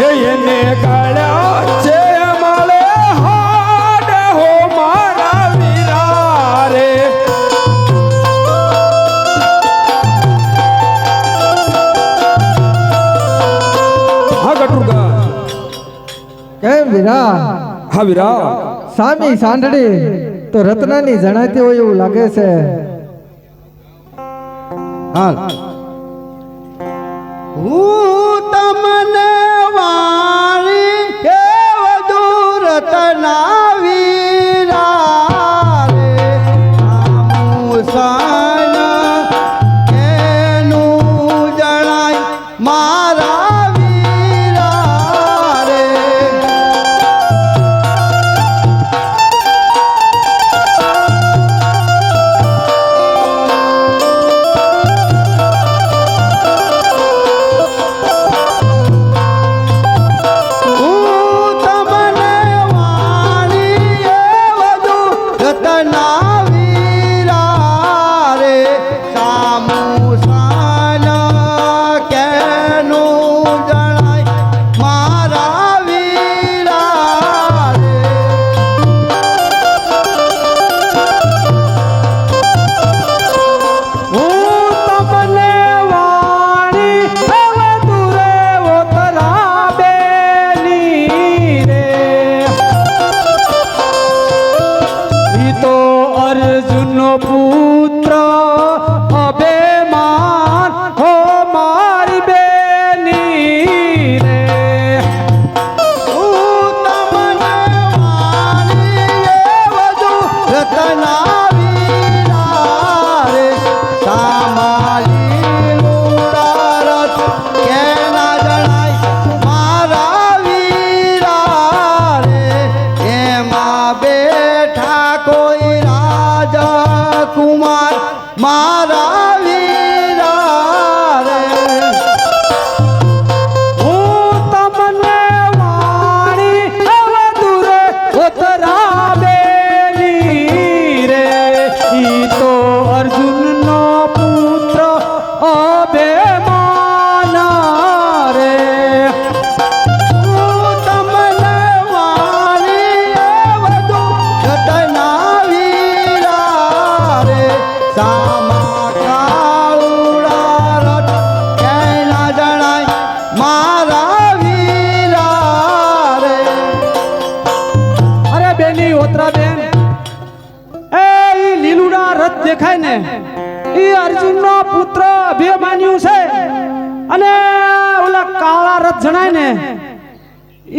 હે એને ગાળ્યા છે માળે હાડ હો મારા વીરા રે હા ગટુગા કેમ વીરા હા વીરા સામી તો રત્નાની જણાતી હોય એવું લાગે છે. હાલ. હું તમને Bye-bye.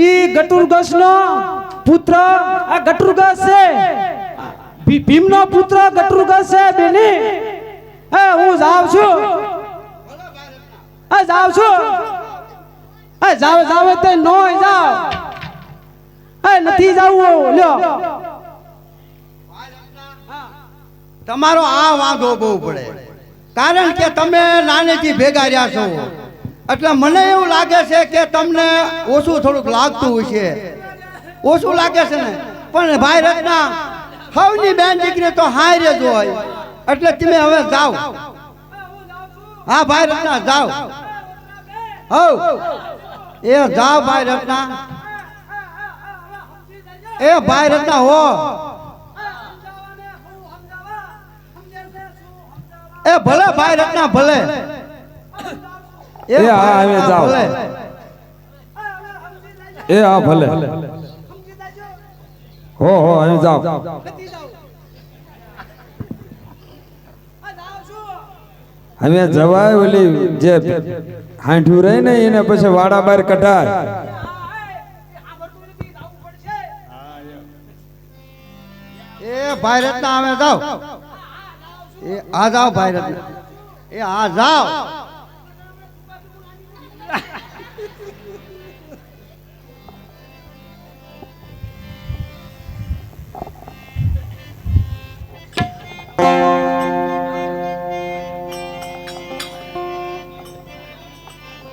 ઈ ગટુરગસનો પુત્ર, આ ગટુરગસ. છે ભીમનો પુત્ર ગટુરગસ છે બેની. એ, હું જાઉં છું. એ જાઉં છું. એ, જાવ જાવ તે નોય જાવ. એ, નથી જાવું લ્યો. તમારો આ વાંધો બહુ પડે. કારણ કે તમે નાનેથી ભેગા રહ્યા છો. એટલે મને એવું લાગે છે કે તમને ઓછું થોડુંક લાગતું હશે. ઓછું લાગે છે ને? પણ ભાઈ રત્ના, હવની બેન દીકરી તો હારે જ હોય. એટલે તમે હવે જાઓ. હા, ભાઈ રત્ના, જાઓ. હવ. એ જાઓ ભાઈ રત્ના. એ ભાઈ રત્ના, હો. એ ભલે ભાઈ રત્ના, ભલે. એ હા, હવે જાઓ. એ હા ભલે. હો હો અહીં જાઓ. હવે જવાય ઓલી જે હાંઠું રહી ને એને પછી વાડા બાર કઢાય. એ ભાઈ રત્ના આવે જાઓ. એ આ જાઓ ભાઈ રત્ના એ આ જાઓ.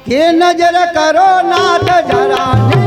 કે નજર કરો નાથ જરા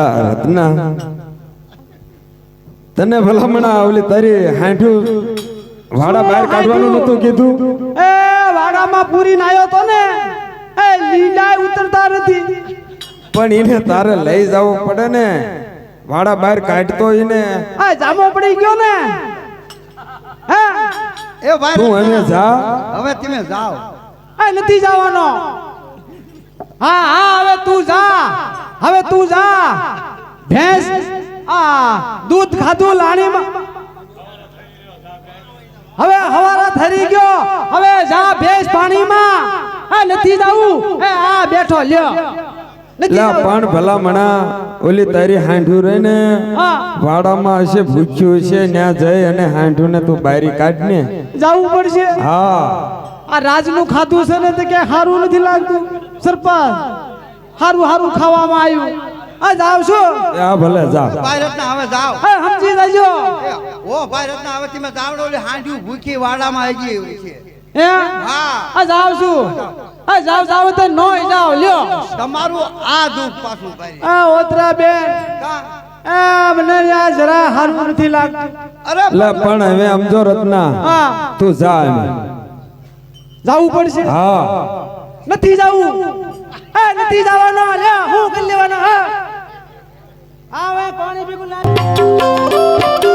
લા રત્ના. તને ભલામણા ઓલી તારી હાંઠું વાડા બહાર કાઢવાનું નતું કીધું. એ વાડામાં પૂરી નાયો તો ને? એ લીલા ઉતરતા નથી. પણ એને તારે લઈ જવું પડે ને. વાડા બહાર કાઢતો એને. આ જામો પડી ગયો ને? હે? એ ભાઈ તું અમે જા. હવે તમે જાઓ. એ નથી જવાનો. હા હા હવે તું જા. હવે તું જા. ભેંસ આ દૂધ ખાધું લાણીમાં. હવે હવારા થરી ગયો. હવે જા ભેંસ પાણીમાં. એ નથી જાવું. એ આ બેઠો લ્યો. પણ લા જાવું. પણ ભલામણા ઓલી તારી હાંઠું રહી ને હા. વાડામાં હશે ભૂખ્યું છે ત્યાં જઈ અને હાંઠું ને તું બારી કાઢ ને. જાવું પડશે. હા. આ રાજનું ખાધું છે ને તે કે સારું નથી લાગતું. સરપંચ સારું સારું ખાવામાં આવ્યું. આ જાવ છો? આ ભલે જા ભાઈ રત્ન હવે જાઓ હે સમજી જજો. ઓ ભાઈ રત્ન હવે તમે જાવડો લે હાંડ્યું ભૂખી વાડામાં આવી ગઈ છે. હે? હા. આ જાવ છું. આ જાવ જાવ તો નોય જાવ લ્યો. તમારું આ દુખ પાછું ભાઈ. આ ઓતરા બેન. એ મને આ જરા હારું નથી લાગતું. અરે લા પણ હવે સમજો રત્ના હા. તું જા જાવું પડશે? હા. નથી જવું એ નથી જવાનો લે હું કરી લેવાનો હા. આવે પાણી ભેગું લાવી.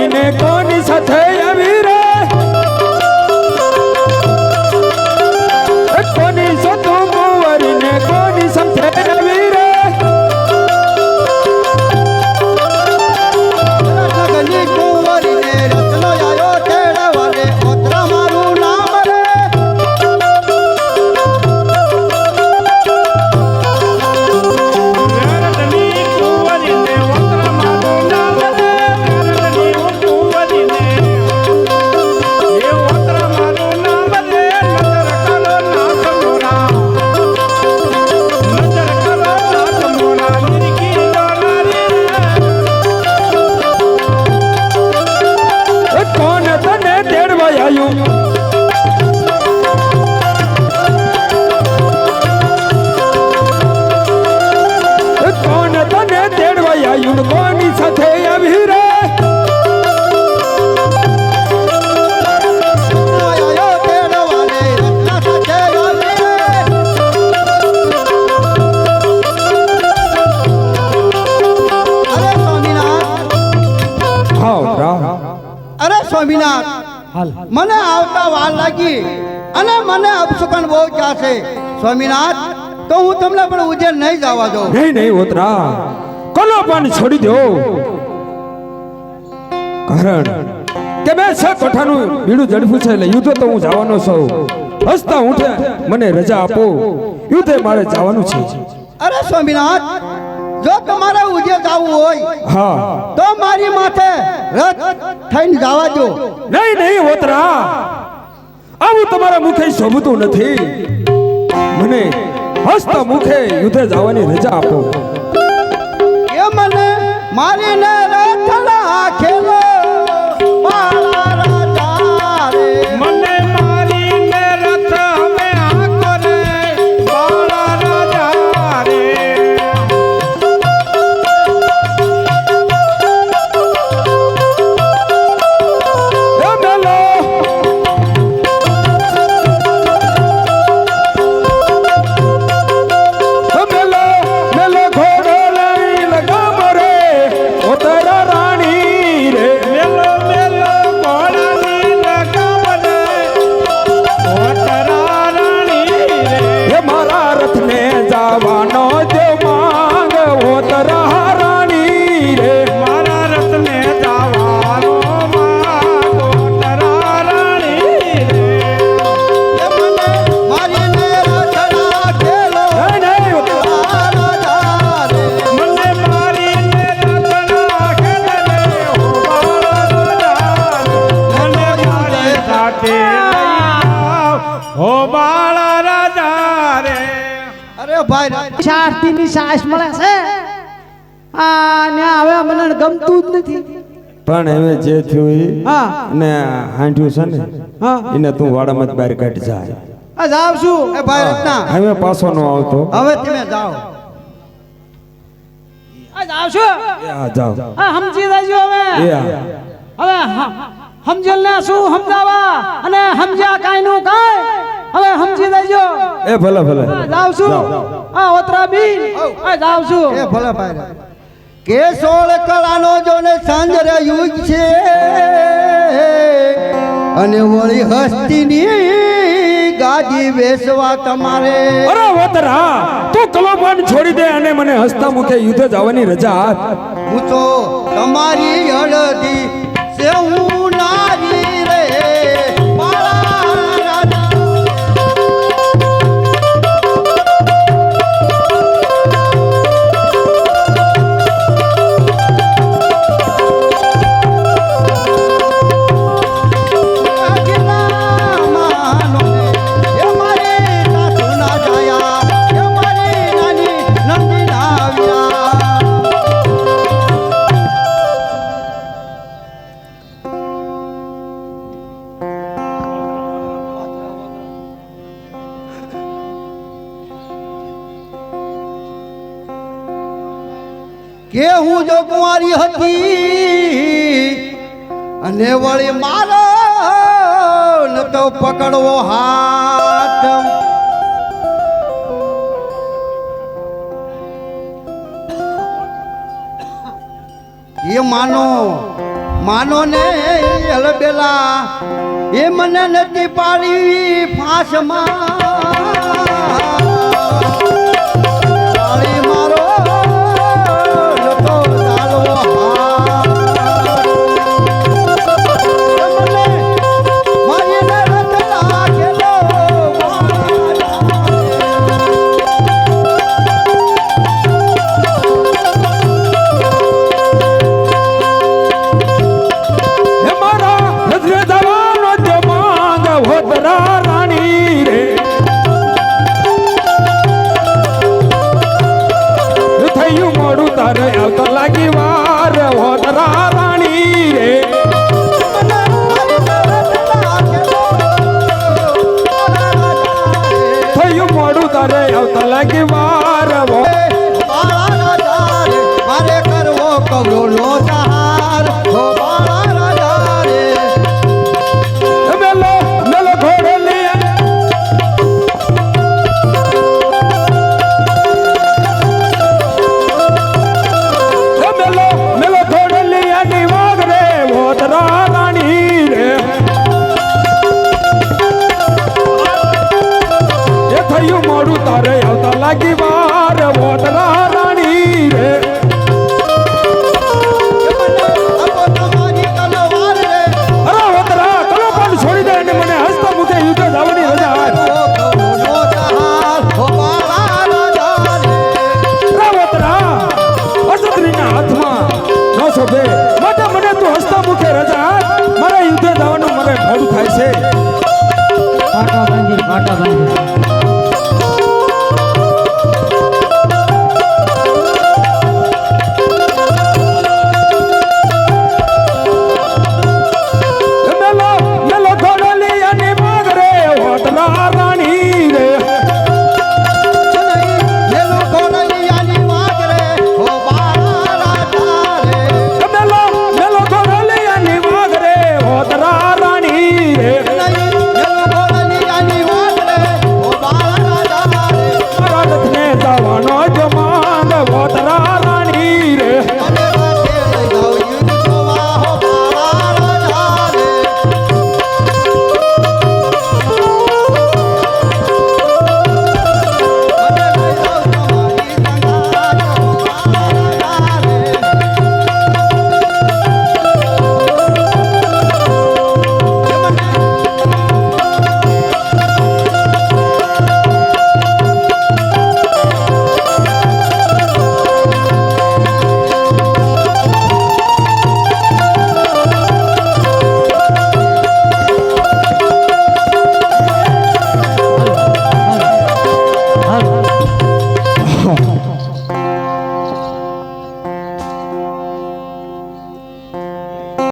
કુંવરીને કોની સાથે આવી મને આવતા વાર લાગી અને મને અપશુકન બહુ ચાસે સ્વામિનાથ તો હું તમને પણ ઉજ્જૈન નહીં જવા દઉં. નહીં નહીં ઓતરા. કલો પણ છોડી દો. કારણ કે મેં છ કોઠાનું બીડું ઝડપું છે એટલે યુદ્ધ તો હું જવાનો છું. હસતા ઉઠે મને રજા આપો. યુદ્ધે મારે જવાનું છે. અરે સ્વામિનાથ જો તમારે ઉજ્જૈન જવું હોય હા. તો મારી માથે રથ થઈને જવા દો. નહીં નહીં ઓતરા આવું તમારા મુખે શોભતું નથી. મને હસતા મુખે યુદ્ધે જવાની રજા આપો. એ મને મારીને રથ રાખેલો હો બાળા રાજા રે. અરે ભાઈ શાસ્ત્રી ની સાસ મળે છે. અને હવે મને ગમતું જ નથી. પણ હવે જે થયું ને હાંડ્યું છે ને એને તું વાડામાં જ બહાર કાઢ જાય જાવ છું. એ ભાઈ રત્ના. હવે પાછો નો આવતો. હવે તમે જાઓ. જાવ છું. જાવ સમજી દેજો હવે. હવે સમજેલ ને શું સમજાવા અને સમજ્યા કાંઈ નું કાંઈ? હવે સમજી દેજો એ ભલે ભલે. જાવ છું આ ઓતરા બી. આ જાવ છું એ ભલે ભાઈ. કે સોળ કળાનો જો ને સાંજરે યુગ છે. અને વળી હસ્તીની ગાદી વેસવા તમારે. અરે વતરા તું કલોબાન છોડી દે અને મને હસતા મુખે યુદ્ધ જવાની રજા આપ. હું તો તમારી અડધી છે કે હું જો કુંવારી હતી અને વળી મારો ન તો પકડવો હાથ. એ માનો માનો ને હલબેલા એ મને નથી પાડી ફાંસમાં.